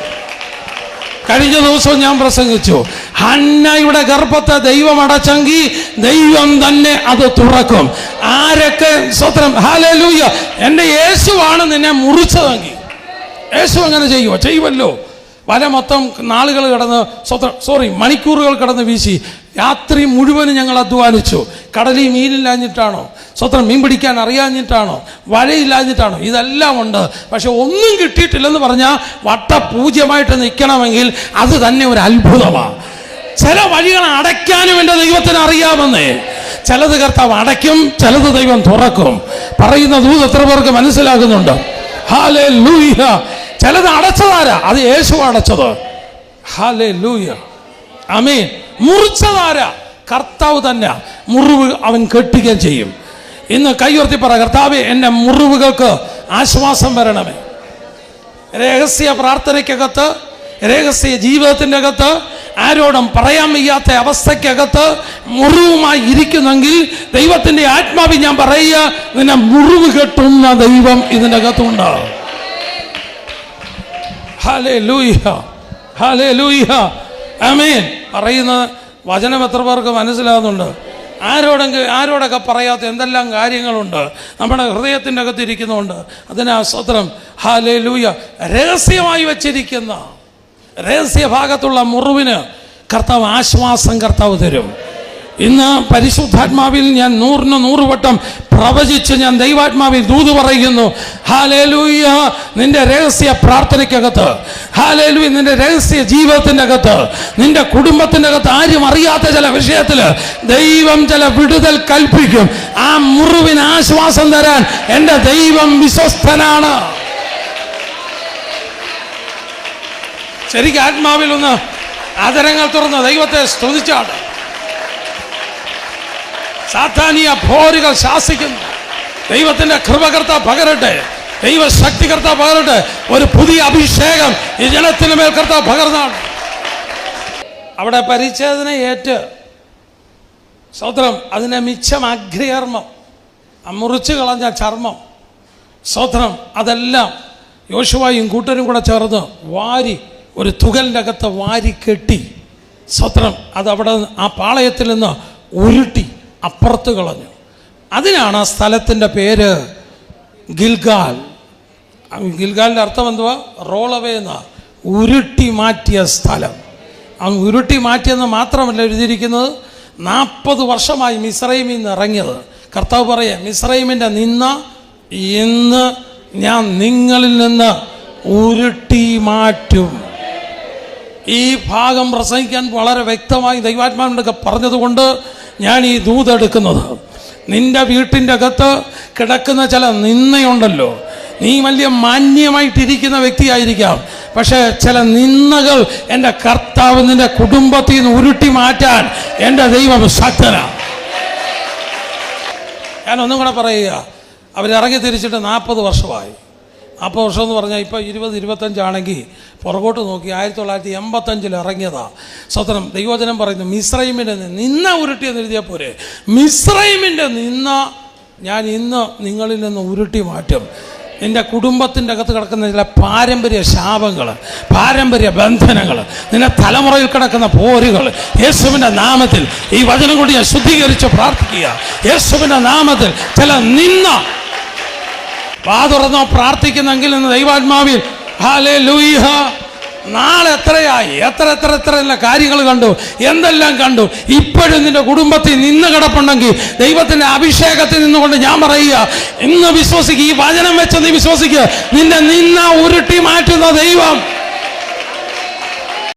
[SPEAKER 1] കഴിഞ്ഞ ദിവസവും ഞാൻ പ്രസംഗിച്ചു ഹന്നയുടെ ഗർഭത്തെ ദൈവം അടച്ചെങ്കിൽ ദൈവം തന്നെ അത് തുറക്കും. ആരൊക്കെ സ്വത്രം? ഹാലൂയ എന്റെ യേശുവാണ് നിന്നെ മുറിച്ചതെങ്കിൽ. യേശു അങ്ങനെ ചെയ്യുമോ ചെയ്യുമല്ലോ വല മൊത്തം നാളുകൾ കടന്ന് സ്വത്രം സോറി മണിക്കൂറുകൾ കടന്ന് വീശി. രാത്രി മുഴുവനും ഞങ്ങൾ അധ്വാനിച്ചു. കടലിൽ മീനില്ലാഞ്ഞിട്ടാണോ സ്വത്രം മീൻ പിടിക്കാൻ അറിയാഞ്ഞിട്ടാണോ? വലയില്ലാഞ്ഞിട്ടാണോ ഇതെല്ലാം ഉണ്ട്. പക്ഷെ ഒന്നും കിട്ടിയിട്ടില്ലെന്ന് പറഞ്ഞാൽ വട്ടപൂജ്യമായിട്ട് നിൽക്കണമെങ്കിൽ അത് തന്നെ ഒരു അത്ഭുതമാണ് ചില വഴികൾ അടയ്ക്കാനും എന്റെ ദൈവത്തിന് അറിയാമെന്നേ. ചിലത് കർത്താവ് അടയ്ക്കും ചിലത് ദൈവം തുറക്കും. പറയുന്ന ദൂത് എത്ര പേർക്ക് മനസ്സിലാകുന്നുണ്ട്? ഹാലേ ചിലത് അടച്ചതാരാ? അത് യേശു അടച്ചത്. ഹാലേ ലൂയ അമീൻ മുറിച്ചതാരാ കർത്താവ് തന്നെ മുറിവ് അവൻ കെട്ടുകയും ചെയ്യും. ഇന്ന് കൈയുയർത്തി പറ കർത്താവ് എന്റെ മുറിവുകൾക്ക് ആശ്വാസം വരണമേ. രഹസ്യ പ്രാർത്ഥനയ്ക്കകത്ത് രഹസ്യ ജീവിതത്തിന്റെ അകത്ത് ആരോടും പറയാൻ വയ്യാത്ത അവസ്ഥയ്ക്കകത്ത് മുറിവുമായി ഇരിക്കുന്നെങ്കിൽ ദൈവത്തിന്റെ ആത്മാവി ഞാൻ പറയുക നിന്നെ മുറിവ് കെട്ടുന്ന ദൈവം ഇതിന്റെ അകത്തുണ്ട് ഹലേ ലൂഹ ഹലേ ലൂഹ അമീൻ പറയുന്ന വചനം എത്ര പേർക്ക് മനസ്സിലാകുന്നുണ്ട്? ആരോടെങ്കിലും ആരോടൊക്കെ പറയാത്ത എന്തെല്ലാം കാര്യങ്ങളുണ്ട്? നമ്മുടെ ഹൃദയത്തിന്റെ അകത്ത് ഇരിക്കുന്നുണ്ട്. അതിനാ സ്വത്രം ഹാലേ ലൂയ രഹസ്യമായി വച്ചിരിക്കുന്ന രഹസ്യ ഭാഗത്തുള്ള മുറിവിന് കർത്താവ് ആശ്വാസം കർത്താവ് തരും. ഇന്ന് പരിശുദ്ധാത്മാവിൽ ഞാൻ നൂറിന് നൂറ് വട്ടം പ്രവചിച്ച് ഞാൻ ദൈവാത്മാവിൽ ദൂത് പറയുന്നു. ഹാലേലൂയ നിന്റെ രഹസ്യ പ്രാർത്ഥനയ്ക്കകത്ത് ഹാലേലൂയ നിന്റെ രഹസ്യ ജീവിതത്തിന്റെ അകത്ത് നിന്റെ കുടുംബത്തിന്റെ അകത്ത് ആരും അറിയാത്ത ചില വിഷയത്തിൽ ദൈവം ചില വിടുതൽ കൽപ്പിക്കും. ആ മുറിവിന് ആശ്വാസം തരാൻ എന്റെ ദൈവം വിശ്വസ്തനാണ്. ശരിക്കും ആത്മാവിൽ ഒന്ന് ആദരങ്ങൾ തുറന്ന് ദൈവത്തെ സ്തുതിച്ചാണ്. സാധാനിയ ഭോരുകൾ ശാസിക്കുന്നു. ദൈവത്തിന്റെ കൃപകർത്ത പകരട്ടെ. ദൈവശക്തികർത്ത പകരട്ടെ. ഒരു പുതിയ അഭിഷേകം ഈ ജനത്തിന് മേൽ കർത്ത പകർന്നാണ്. അവിടെ പരിച്ഛേദന ഏറ്റ്. സ്വത്രം അതിനെ മിച്ചം അഗ്രിയർമ്മം ആ മുറിച്ച് കളഞ്ഞ ചർമ്മം. സ്വത്രം അതെല്ലാം യോശുവായും കൂട്ടരും കൂടെ ചേർന്ന് വാരി ഒരു തുകലിന്റെ അകത്ത് വാരി കെട്ടി. സ്വത്രം അതവിടെ ആ പാളയത്തിൽ നിന്ന് ഉരുട്ടി. അപ്പുറത്ത് കളഞ്ഞു. അതിനാണ് ആ സ്ഥലത്തിന്റെ പേര് ഗിൽഗാൽ. ഗിൽഗാലിന്റെ അർത്ഥം എന്തുവാ? റോളവേ എന്നാ. ഉരുട്ടി മാറ്റിയ സ്ഥലം. അങ്ങ് ഉരുട്ടി മാറ്റിയെന്ന് മാത്രമല്ല എഴുതിയിരിക്കുന്നത് നാൽപ്പത് വർഷമായി മിസ്രൈമിൽ നിന്ന് ഇറങ്ങിയത്. കർത്താവ് പറയാം മിസ്രൈമിന്റെ നിന്ന ഇന്ന് ഞാൻ നിങ്ങളിൽ നിന്ന് ഉരുട്ടി മാറ്റും. ഈ ഭാഗം പ്രസംഗിക്കാൻ വളരെ വ്യക്തമായി ദൈവാത്മാവിനൊക്കെ പറഞ്ഞതുകൊണ്ട് ഞാൻ ഈ ദൂതെടുക്കുന്നത് നിന്റെ വീട്ടിന്റെ അകത്ത് കിടക്കുന്ന ചില നിന്നയുണ്ടല്ലോ നീ വലിയ മാന്യമായിട്ടിരിക്കുന്ന വ്യക്തിയായിരിക്കാം. പക്ഷേ ചില നിന്നകൾ എന്റെ കർത്താവ് നിന്റെ കുടുംബത്തിൽ നിന്ന് ഉരുട്ടി മാറ്റാൻ എന്റെ ദൈവം ശക്തനാണ് ഒന്നും കൂടെ പറയുക. അവരിറങ്ങി തിരിച്ചിട്ട് നാൽപ്പത് വർഷമായി. നാൽപ്പത് വർഷം എന്ന് പറഞ്ഞാൽ ഇപ്പോൾ ഇരുപത് ഇരുപത്തഞ്ചാണെങ്കിൽ പുറകോട്ട് നോക്കി ആയിരത്തി തൊള്ളായിരത്തി എൺപത്തഞ്ചിൽ ഇറങ്ങിയതാ. സ്വതനം ദൈവചനം പറയുന്നു മിശ്രൈമിന്റെ നിന്ന ഉരുട്ടിയെന്ന് എഴുതിയാൽ പോരെ. മിശ്രൈമിന്റെ നിന്ന ഞാൻ ഇന്ന് നിങ്ങളിൽ നിന്ന് ഉരുട്ടി മാറ്റും. നിന്റെ കുടുംബത്തിന്റെ അകത്ത് കിടക്കുന്ന ചില പാരമ്പര്യ ശാപങ്ങൾ പാരമ്പര്യ ബന്ധനങ്ങൾ നിന്റെ തലമുറയിൽ കിടക്കുന്ന പോരുകൾ യേശുവിന്റെ നാമത്തിൽ ഈ വചനം കൂടി ഞാൻ ശുദ്ധീകരിച്ച് പ്രാർത്ഥിക്കുക. യേശുവിന്റെ നാമത്തിൽ ചില നിന്ന വാ തുറന്നോ പ്രാർത്ഥിക്കുന്നെങ്കിൽ നിന്ന് ദൈവാത്മാവിൽ. ഹല്ലേലൂയ. നാളെ എത്രയായി? എത്ര എത്ര എത്ര എല്ലാം കാര്യങ്ങൾ കണ്ടു. എന്തെല്ലാം കണ്ടു? ഇപ്പോഴും നിന്റെ കുടുംബത്തിൽ നിന്ന് കിടപ്പുണ്ടെങ്കിൽ ദൈവത്തിന്റെ അഭിഷേകത്തിൽ നിന്നുകൊണ്ട് ഞാൻ പറയുക ഇന്ന് വിശ്വസിക്കുക ഈ വചനം വെച്ച് നീ വിശ്വസിക്കുക നിന്നെ നിന്ന ഉരുട്ടി മാറ്റുന്ന ദൈവം.